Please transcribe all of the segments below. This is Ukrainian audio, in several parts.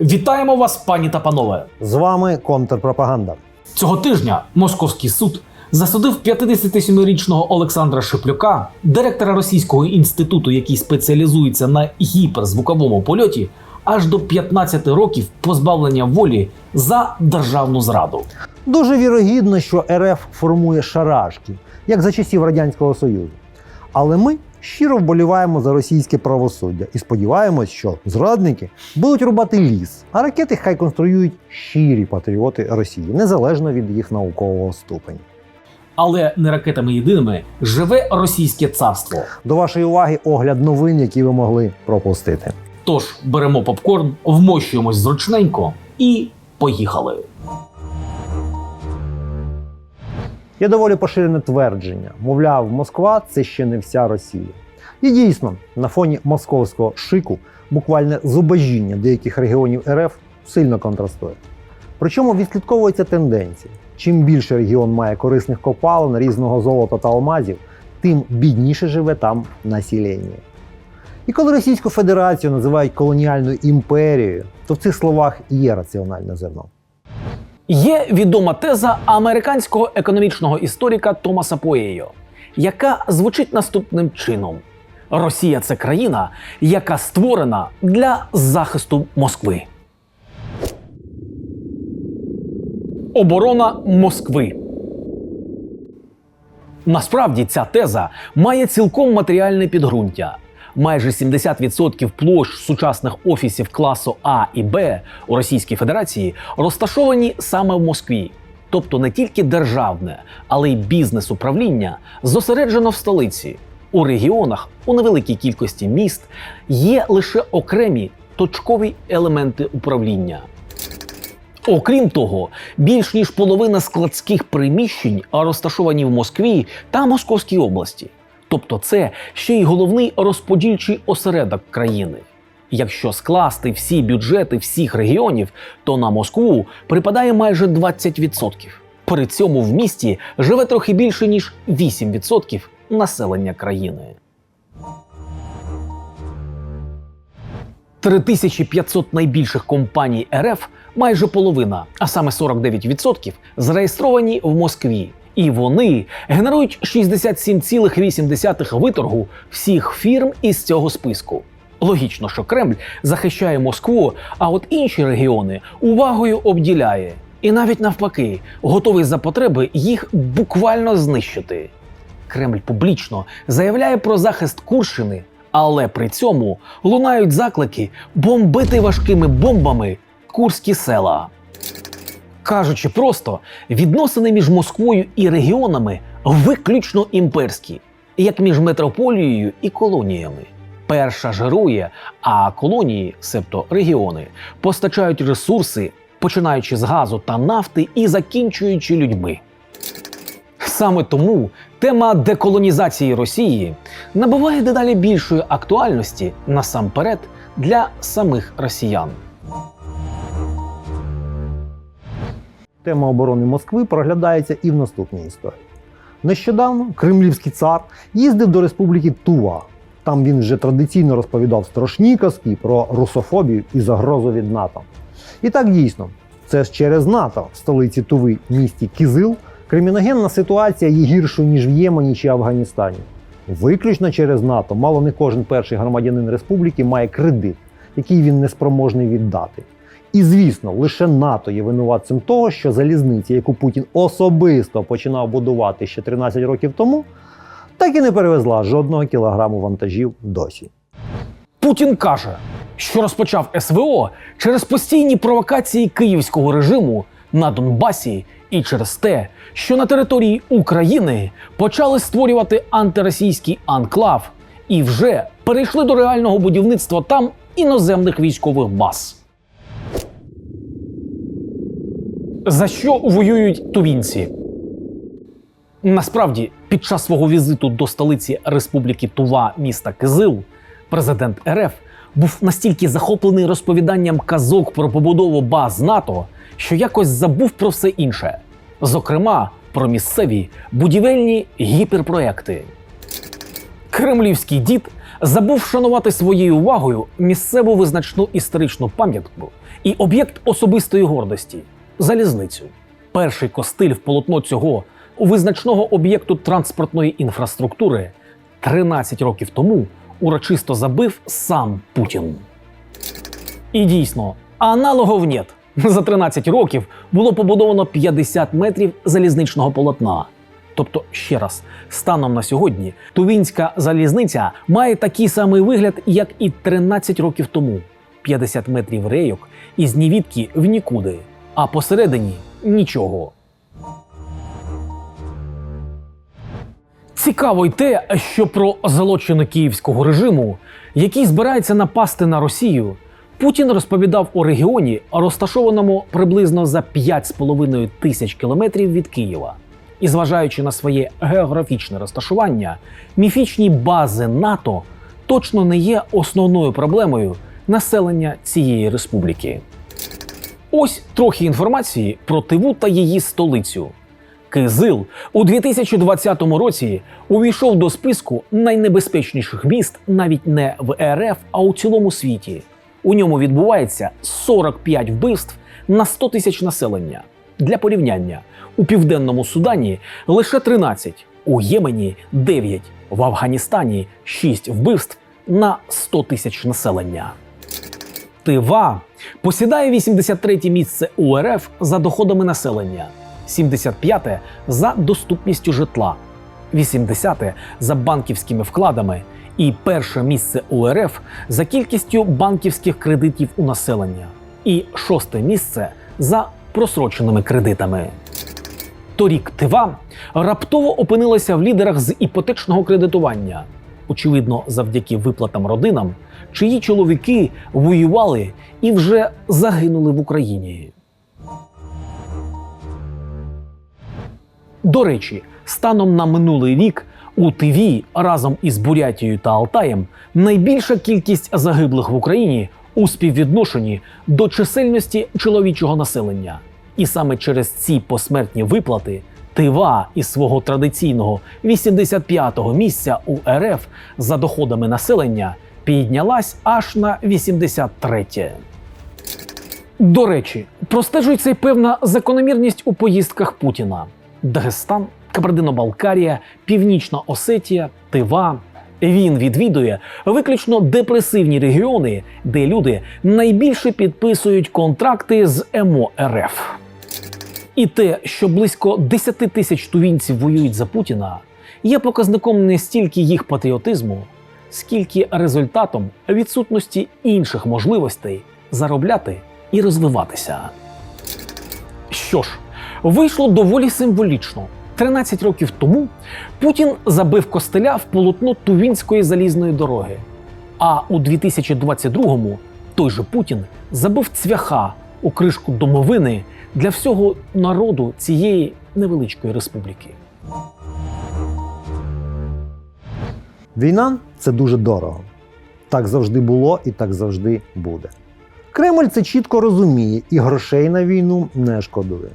Вітаємо вас, пані та панове! З вами контрпропаганда. Цього тижня московський суд засудив 57-річного Олександра Шиплюка, директора Російського інституту, який спеціалізується на гіперзвуковому польоті, аж до 15 років позбавлення волі за державну зраду. Дуже вірогідно, що РФ формує шарашки, як за часів Радянського Союзу. Але ми щиро вболіваємо за російське правосуддя і сподіваємось, що зрадники будуть рубати ліс, а ракети хай конструюють щирі патріоти Росії, незалежно від їх наукового ступеня. Але не ракетами єдиними живе російське царство. До вашої уваги огляд новин, які ви могли пропустити. Тож беремо попкорн, вмощуємось зручненько і поїхали. Є доволі поширене твердження. Мовляв, Москва це ще не вся Росія. І дійсно, на фоні московського шику буквальне зубожіння деяких регіонів РФ сильно контрастує. Причому відслідковується тенденція: чим більше регіон має корисних копалин, різного золота та алмазів, тим бідніше живе там населення. І коли Російську Федерацію називають колоніальною імперією, то в цих словах є раціональне зерно. Є відома теза американського економічного історика Томаса Поєйо, яка звучить наступним чином: Росія це країна, яка створена для захисту Москви. Оборона Москви. Насправді ця теза має цілком матеріальне підґрунтя. Майже 70% площ сучасних офісів класу А і Б у Російській Федерації розташовані саме в Москві. Тобто не тільки державне, але й бізнес-управління зосереджено в столиці. У регіонах, у невеликій кількості міст, є лише окремі точкові елементи управління. Окрім того, більш ніж половина складських приміщень розташовані в Москві та Московській області. Тобто, це ще й головний розподільчий осередок країни. Якщо скласти всі бюджети всіх регіонів, то на Москву припадає майже 20%. При цьому в місті живе трохи більше ніж 8% населення країни. 3500 найбільших компаній РФ, майже половина, а саме 49%, зареєстровані в Москві. І вони генерують 67,8 виторгу всіх фірм із цього списку. Логічно, що Кремль захищає Москву, а от інші регіони увагою обділяє. І навіть навпаки, готовий за потреби їх буквально знищити. Кремль публічно заявляє про захист Курщини, але при цьому лунають заклики бомбити важкими бомбами курські села. Кажучи просто, відносини між Москвою і регіонами виключно імперські, як між метрополією і колоніями. Перша жирує, а колонії, себто регіони, постачають ресурси, починаючи з газу та нафти і закінчуючи людьми. Саме тому тема деколонізації Росії набуває дедалі більшої актуальності насамперед для самих росіян. Тема оборони Москви проглядається і в наступній історії. Нещодавно кремлівський цар їздив до республіки Тува. Там він вже традиційно розповідав страшні казки про русофобію і загрозу від НАТО. І так дійсно, це ж через НАТО в столиці Туви, місті Кізил, криміногенна ситуація є гіршою, ніж в Ємені чи Афганістані. Виключно через НАТО мало не кожен перший громадянин республіки має кредит, який він не спроможний віддати. І звісно, лише НАТО є винуватцем того, що залізниця, яку Путін особисто починав будувати ще 13 років тому, так і не перевезла жодного кілограму вантажів досі. Путін каже, що розпочав СВО через постійні провокації київського режиму на Донбасі і через те, що на території України почали створювати антиросійський анклав і вже перейшли до реального будівництва там іноземних військових баз. За що воюють тувінці? Насправді, під час свого візиту до столиці Республіки Тува міста Кизил, президент РФ був настільки захоплений розповіданням казок про побудову баз НАТО, що якось забув про все інше, зокрема про місцеві будівельні гіперпроекти. Кремлівський дід забув вшанувати своєю увагою місцеву визначну історичну пам'ятку і об'єкт особистої гордості залізницю. Перший костиль в полотно цього визначного об'єкту транспортної інфраструктури 13 років тому урочисто забив сам Путін. І дійсно, аналогов нет. За 13 років було побудовано 50 метрів залізничного полотна. Тобто, ще раз, станом на сьогодні, Тувінська залізниця має такий самий вигляд, як і 13 років тому: 50 метрів рейок із нівідки в нікуди, а посередині нічого. Цікаво й те, що про злочини київського режиму, який збирається напасти на Росію, Путін розповідав у регіоні, розташованому приблизно за 5,5 тисяч кілометрів від Києва. І зважаючи на своє географічне розташування, міфічні бази НАТО точно не є основною проблемою населення цієї республіки. Ось трохи інформації про Тиву та її столицю. Кизил у 2020 році увійшов до списку найнебезпечніших міст навіть не в РФ, а у цілому світі. У ньому відбувається 45 вбивств на 100 тисяч населення. Для порівняння у південному Судані лише 13, у Ємені 9, в Афганістані 6 вбивств на 100 тисяч населення. Тива посідає 83 місце у РФ за доходами населення, 75 за доступністю житла, 80 за банківськими вкладами і перше місце у РФ за кількістю банківських кредитів у населення, і шосте місце за просроченими кредитами. Торік Тива раптово опинилася в лідерах з іпотечного кредитування, очевидно, завдяки виплатам родинам, чиї чоловіки воювали і вже загинули в Україні. До речі, станом на минулий рік у ТВ разом із Бурятією та Алтаєм найбільша кількість загиблих в Україні у співвідношенні до чисельності чоловічого населення. І саме через ці посмертні виплати Тива із свого традиційного 85-го місця у РФ за доходами населення піднялась аж на 83-тє. До речі, простежується й певна закономірність у поїздках Путіна: Дагестан, Кабардино-Балкарія, Північна Осетія, Тива. Він відвідує виключно депресивні регіони, де люди найбільше підписують контракти з МО РФ. І те, що близько 10 тисяч тувінців воюють за Путіна, є показником не стільки їх патріотизму, скільки результатом відсутності інших можливостей заробляти і розвиватися. Що ж, вийшло доволі символічно. 13 років тому Путін забив костеля в полотно Тувінської залізної дороги. А у 2022-му той же Путін забив цвяха у кришку домовини для всього народу цієї невеличкої республіки. Війна це дуже дорого. Так завжди було і так завжди буде. Кремль це чітко розуміє і грошей на війну не шкодує.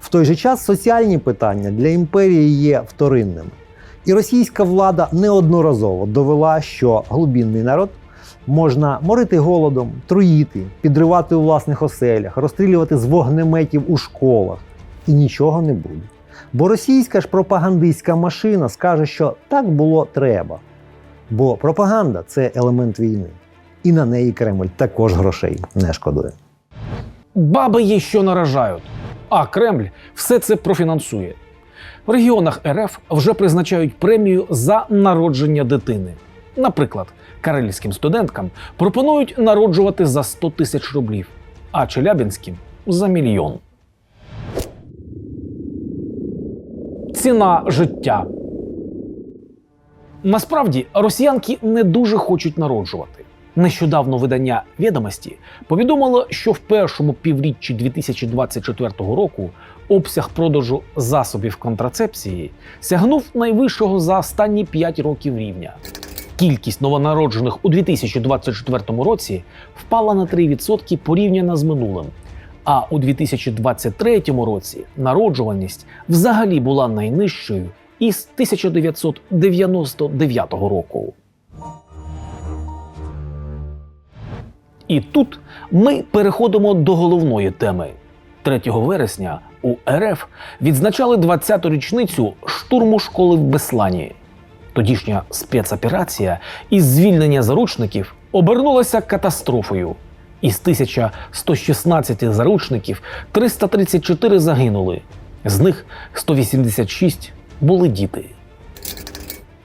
В той же час соціальні питання для імперії є вторинними. І російська влада неодноразово довела, що глубінний народ можна морити голодом, труїти, підривати у власних оселях, розстрілювати з вогнеметів у школах. І нічого не буде. Бо російська ж пропагандистська машина скаже, що так було треба. Бо пропаганда це елемент війни. І на неї Кремль також грошей не шкодує. Баби є що наражають, а Кремль все це профінансує. В регіонах РФ вже призначають премію за народження дитини. Наприклад, карельським студенткам пропонують народжувати за 100 тисяч рублів, а челябінським за мільйон. Ціна життя. Насправді росіянки не дуже хочуть народжувати. Нещодавно видання відомості повідомило, що в першому півріччі 2024 року обсяг продажу засобів контрацепції сягнув найвищого за останні 5 років рівня. Кількість новонароджених у 2024 році впала на 3% порівняно з минулим. А у 2023 році народжуваність взагалі була найнижчою із 1999 року. І тут ми переходимо до головної теми. 3 вересня у РФ відзначали 20-ту річницю штурму школи в Беслані. Тодішня спецоперація із звільнення заручників обернулася катастрофою. Із 1116 заручників 334 загинули, з них 186 були діти.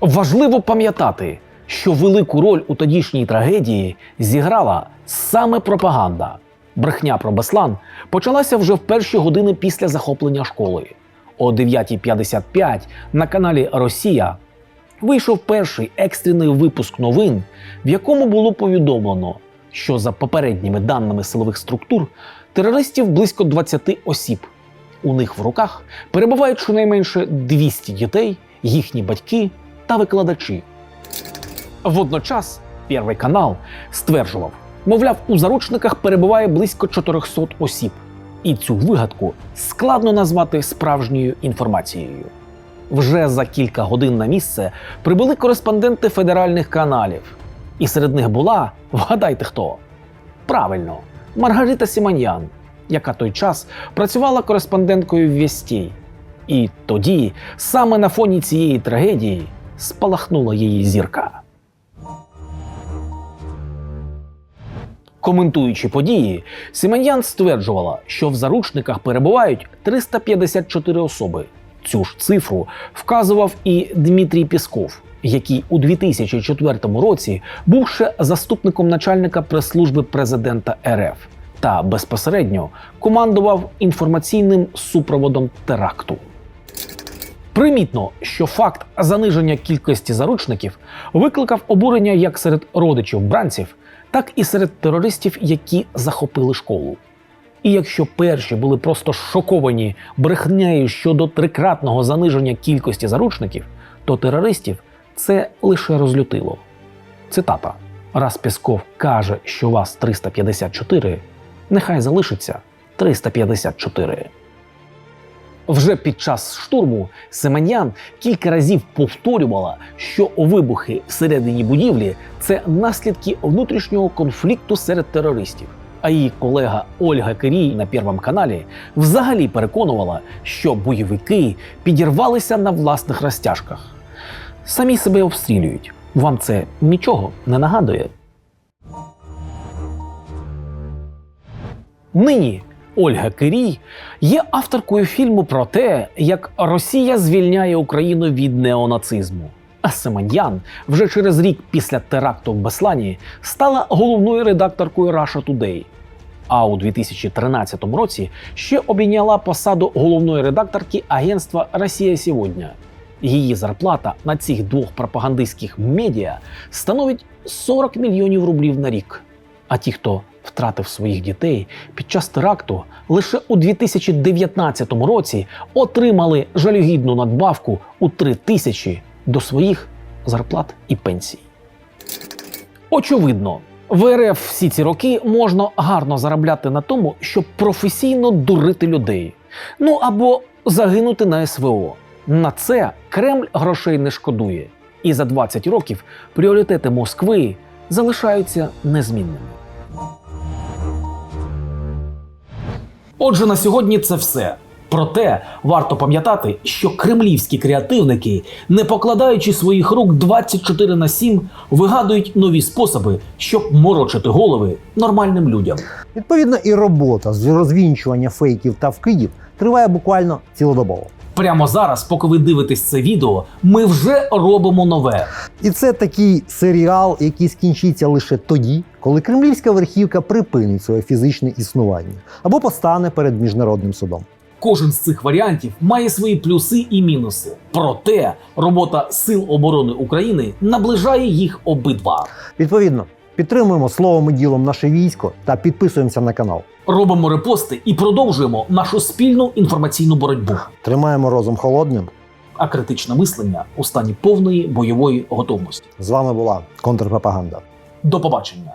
Важливо пам'ятати, що велику роль у тодішній трагедії зіграла саме пропаганда. Брехня про Беслан почалася вже в перші години після захоплення школи. О 9.55 на каналі Росія вийшов перший екстрений випуск новин, в якому було повідомлено, що за попередніми даними силових структур терористів близько 20 осіб. У них в руках перебувають щонайменше 200 дітей, їхні батьки та викладачі. Водночас Перший канал стверджував, мовляв, у заручниках перебуває близько 400 осіб, і цю вигадку складно назвати справжньою інформацією. Вже за кілька годин на місце прибули кореспонденти федеральних каналів, і серед них була, вгадайте хто? Правильно, Маргарита Сіманьян, яка той час працювала кореспонденткою в Вєстій. І тоді, саме на фоні цієї трагедії, спалахнула її зірка. Коментуючи події, Сіманьян стверджувала, що в заручниках перебувають 354 особи. Цю ж цифру вказував і Дмитрій Пісков, який у 2004 році був ще заступником начальника прес-служби президента РФ та безпосередньо командував інформаційним супроводом теракту. Примітно, що факт заниження кількості заручників викликав обурення як серед родичів бранців, так і серед терористів, які захопили школу. І якщо перші були просто шоковані брехнею щодо трикратного заниження кількості заручників, то терористів це лише розлютило. Цитата: Раз Пісков каже, що вас 354, нехай залишиться 354. Вже під час штурму Семенян кілька разів повторювала, що вибухи всередині будівлі це наслідки внутрішнього конфлікту серед терористів. А її колега Ольга Кирій на Первом каналі взагалі переконувала, що бойовики підірвалися на власних розтяжках. Самі себе обстрілюють. Вам це нічого не нагадує? Нині Ольга Кирій є авторкою фільму про те, як Росія звільняє Україну від неонацизму. А Семен'ян вже через рік після теракту в Беслані стала головною редакторкою Russia Today. А у 2013 році ще обійняла посаду головної редакторки агентства Росія сьогодні. Її зарплата на цих двох пропагандистських медіа становить 40 мільйонів рублів на рік. А ті, хто втратив своїх дітей під час теракту, лише у 2019 році отримали жалюгідну надбавку у 3 тисячі до своїх зарплат і пенсій. Очевидно, в РФ всі ці роки можна гарно заробляти на тому, щоб професійно дурити людей. Ну або загинути на СВО. На це Кремль грошей не шкодує. І за 20 років пріоритети Москви залишаються незмінними. Отже, на сьогодні це все. Проте варто пам'ятати, що кремлівські креативники, не покладаючи своїх рук 24 на 7, вигадують нові способи, щоб морочити голови нормальним людям. Відповідно, і робота з розвінчування фейків та вкидів триває буквально цілодобово. Прямо зараз, поки ви дивитесь це відео, ми вже робимо нове. І це такий серіал, який скінчиться лише тоді, коли кремлівська верхівка припинить своє фізичне існування або постане перед міжнародним судом. Кожен з цих варіантів має свої плюси і мінуси. Проте робота Сил оборони України наближає їх обидва. Відповідно, підтримуємо словом і ділом наше військо та підписуємося на канал. Робимо репости і продовжуємо нашу спільну інформаційну боротьбу. Тримаємо розум холодним. А критичне мислення у стані повної бойової готовності. З вами була контрпропаганда. До побачення.